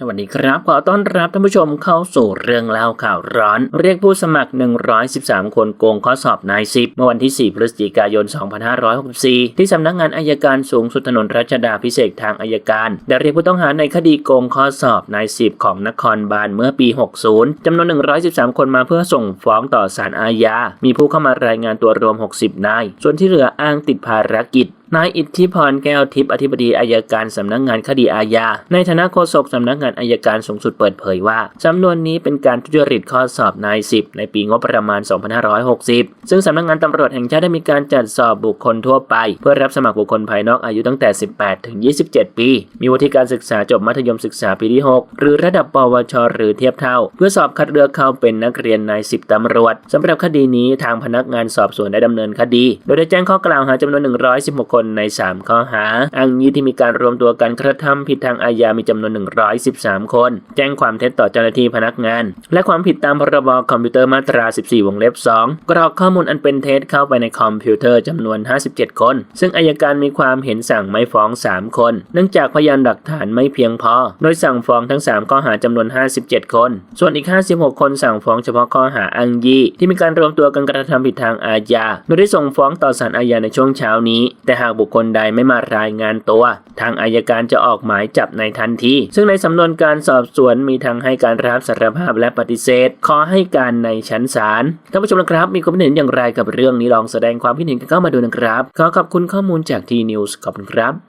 สวัสดีครับ ขอต้อนรับท่านผู้ชมเข้าสู่เรื่องเล่าข่าวร้อน เรียกผู้สมัคร 113 คนโกงข้อสอบนายสิบเมื่อวันที่ 4 พฤศจิกายน 2564 ที่สำนักงานอายการสูงสุดถนนรัชดาพิเศษทางอายการ ได้เรียกผู้ต้องหาในคดีโกงข้อสอบนายสิบของนครบาลเมื่อปี 60 จำนวน 113 คนมาเพื่อส่งฟ้องต่อศาลอาญา มีผู้เข้ามารายงานตัวรวม 60 นาย ส่วนที่เหลืออ้างติดภารกิจ นายอิทธิพรแก้วทิพย์อธิบดีอายการสำนักงานคดีอาญา ในฐานะโฆษกสำนักงานอายการสูงสุดเปิดเผยว่าจำนวนนี้เป็นการทุจริตข้อสอบนายสิบในปีงบประมาณ 2560 ซึ่งสำนักงานตำรวจแห่งชาติได้มีการจัดสอบบุคคลทั่วไป เพื่อรับสมัครบุคคลภายนอกอายุตั้งแต่ 18 ถึง 27 ปี มีวุฒิการศึกษาจบมัธยมศึกษาปีที่ 6 หรือระดับปวช หรือเทียบเท่า เพื่อสอบคัดเลือกเข้าเป็นนักเรียนนายสิบตำรวจสำหรับคดีนี้ทางพนักงานสอบสวนได้ดำเนินคดี โดยได้แจ้งข้อกล่าวหาจำนวน 116 คนใน 3 ข้อหา อ้างยี่ที่มีการรวมตัวกันกระทำผิดทางอาญามีจำนวน 113 คน แจ้งความเท็จต่อเจ้าหน้าที่พนักงาน และความผิดตามพรบคอมพิวเตอร์มาตรา 14 วงเล็บ 2 กรอกข้อมูลอันเป็นเท็จเข้าไปในคอมพิวเตอร์จำนวน 57 คน ซึ่งอายการมีความเห็นสั่งไม่ฟ้อง 3 คน เนื่องจากพยานหลักฐานไม่เพียงพอ โดยสั่งฟ้องทั้ง 3 ข้อหาจำนวน 57 คน ส่วนอีก 56 คนสั่งฟ้องเฉพาะข้อหาอ้างยี่ที่มีการรวมตัวกันกระทำผิดทางอาญาโดยได้ส่งฟ้องต่อศาลอาญาในช่วงเช้านี้ แต่หากบุคคลใดไม่มารายงานตัว ทางอายการจะออกหมายจับในทันที ซึ่งในสำนวนการสอบสวนมีทั้งให้การรับสารภาพและปฏิเสธ ขอให้การในชั้นศาลท่านผู้ชมนะครับมีความเห็นอย่างไรกับเรื่องนี้ลองแสดงความคิดเห็นกันเข้ามาดูนะครับ ขอขอบคุณข้อมูลจากทีนิวส์ขอบคุณครับ